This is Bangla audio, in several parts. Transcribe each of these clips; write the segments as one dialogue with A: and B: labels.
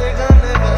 A: I'm gonna live.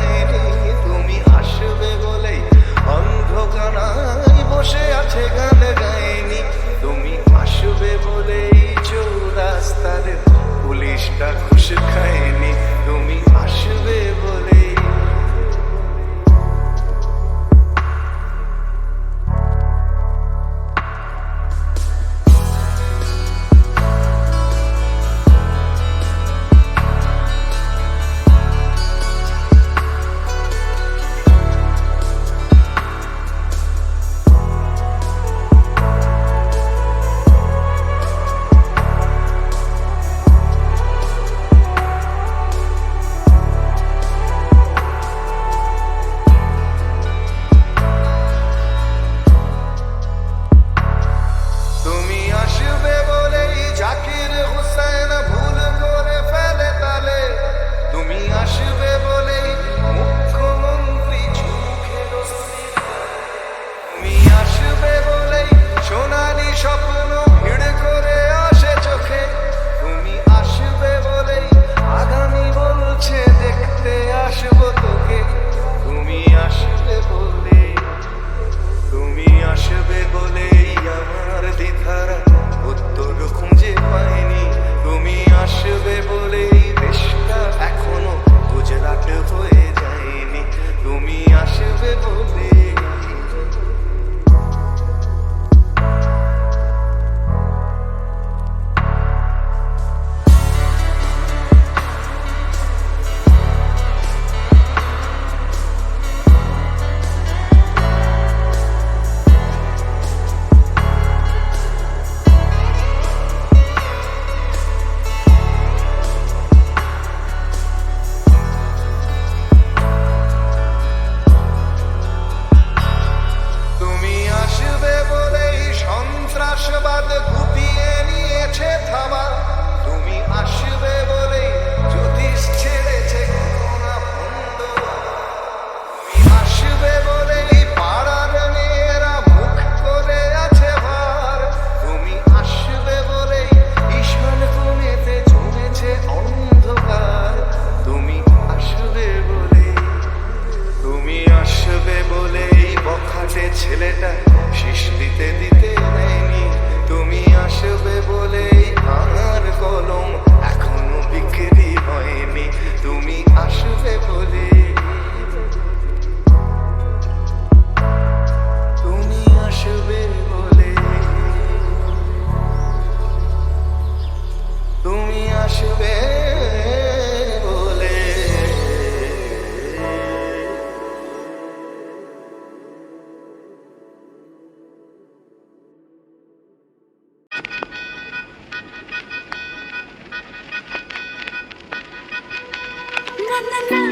A: Na na.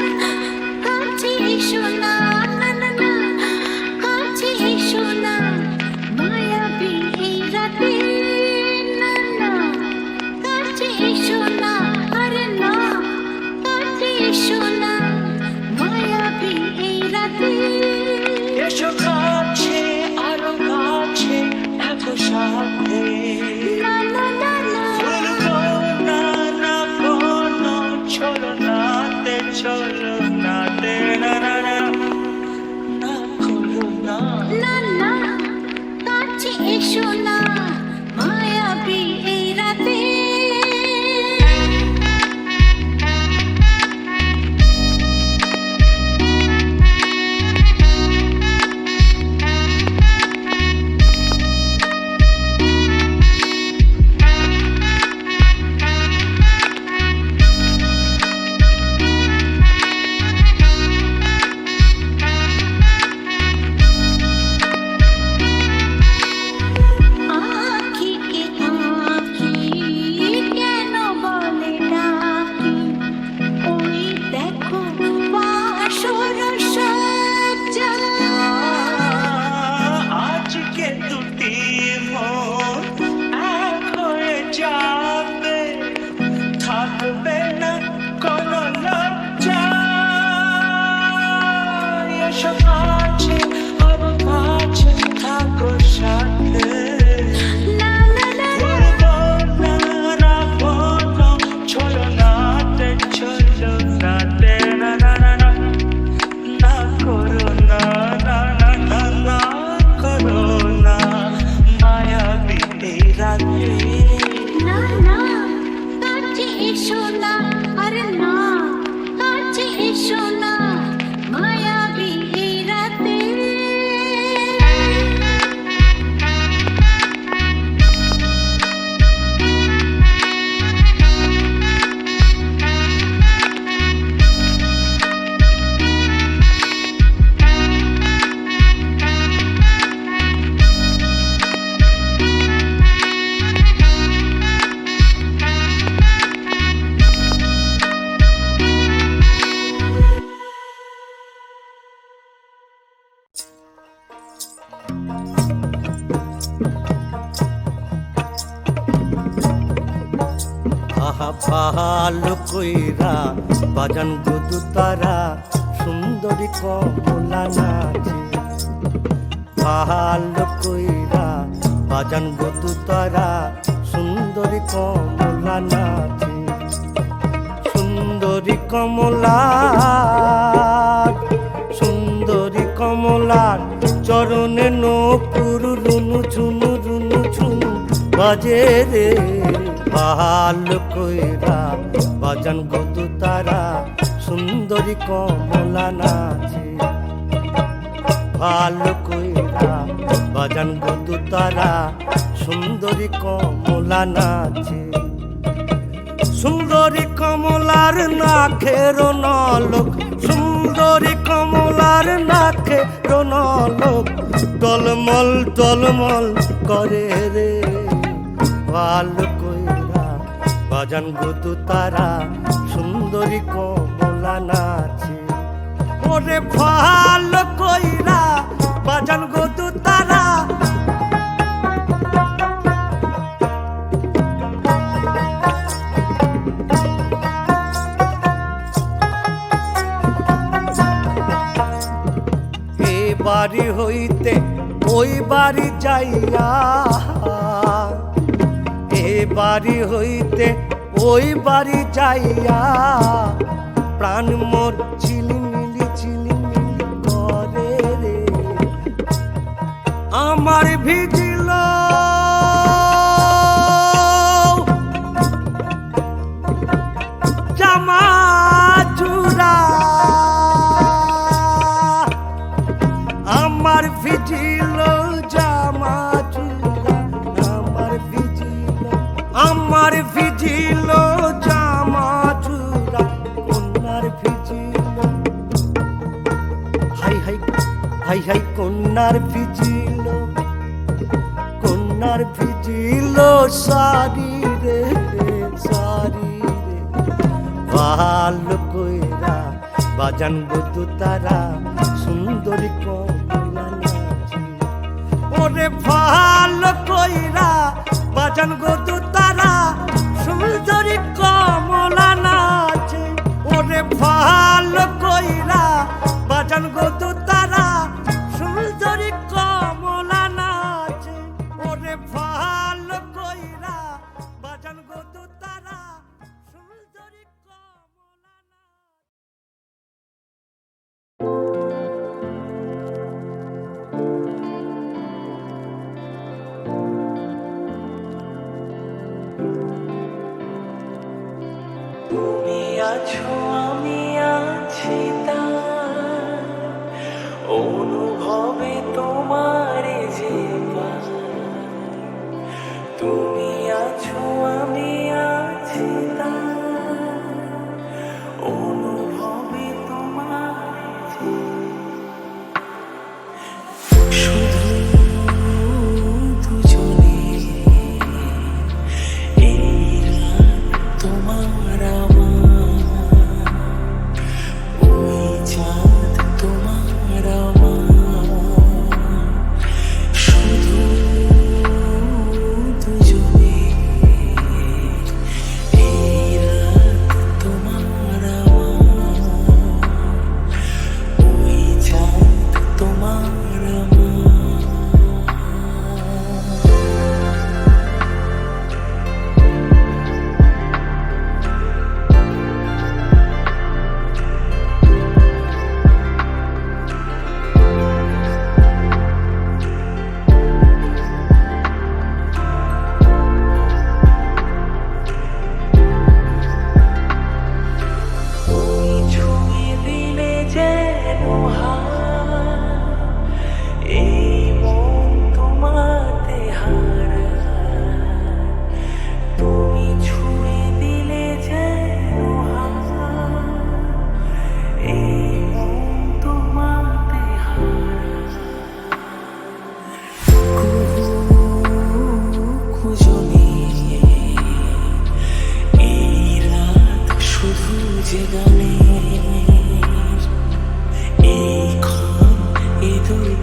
A: ভালো
B: কইরা বাজান গুদু তারা, সুন্দরী কমলা নাচে ভালো কইরা বাজান গুদু তারা, সুন্দরী কমলা নাচে সুন্দরী কমলা সুন্দরী কমলার চরণে নপুর রুনু ঝুনু, রুনু বাজে রে ভালো কইরা। বাজান গদু তারা, সুন্দরী কমলা নাচে। ভালো কইরা, বাজান গদু তারা, সুন্দরী কমলা নাচে। সুন্দরী কমলার নাখের নলক, সুন্দরী কমলার নাখের নলক। টলমল টলমল করে রে। ভালো কইরা বাজান গুদু তারা, সুন্দরী কমলা নাচে। ওরে ভালো কইরা বাজান গুদু তারা। বাড়ি হইতে ওই বাড়ি যাইয়া বাড়ি হইতে ওই বাড়ি যাইয়া প্রাণ মোর ঝিলিমিলি ঝিলিমিলি করে রে। আমার ভিজিল কন্যার ভিজিল কন্যার ভিজিল সারি রে সারি রে। ভালো কইরা বাজান বধু তারা, সুন্দরী নাচে। ওরে ভালো কইরা বাজান গদু তারা, সুন্দরী কমলা নাচে। ওরে ভালো কইরা বাজান গদু ওরে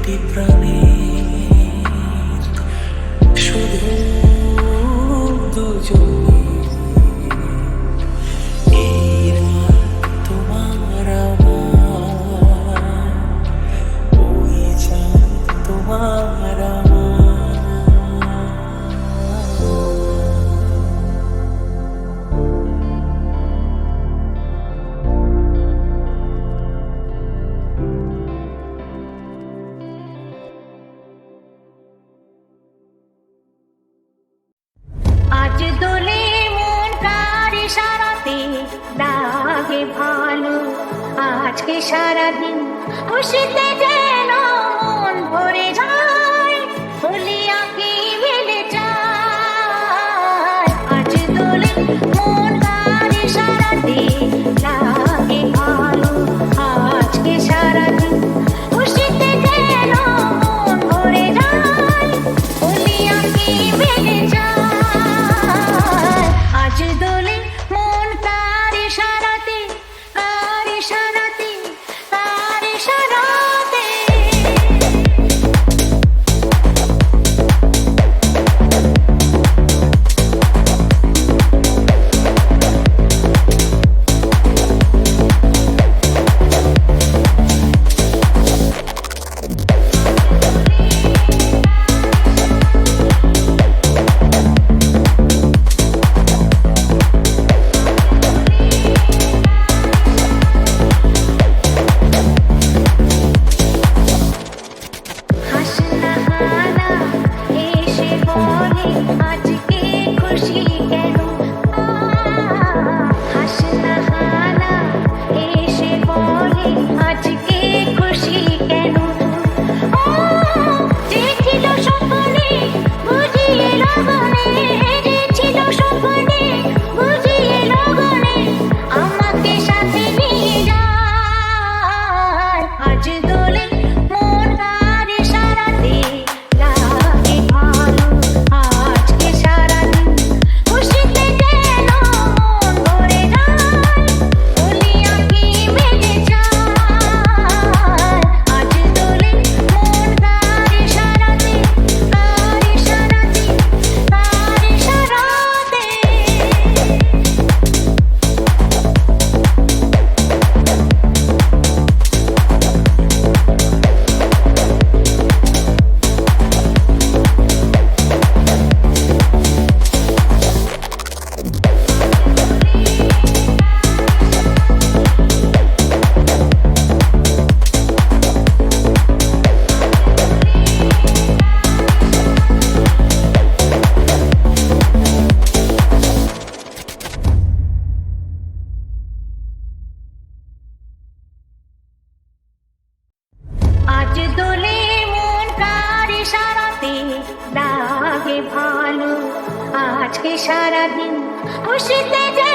C: দুটি প্রাণের
D: থাকে ভালো আজকে সারাদিন খুশিতে যেন মন ভরে যায়। আজকে সারাদিন খুশিতে যা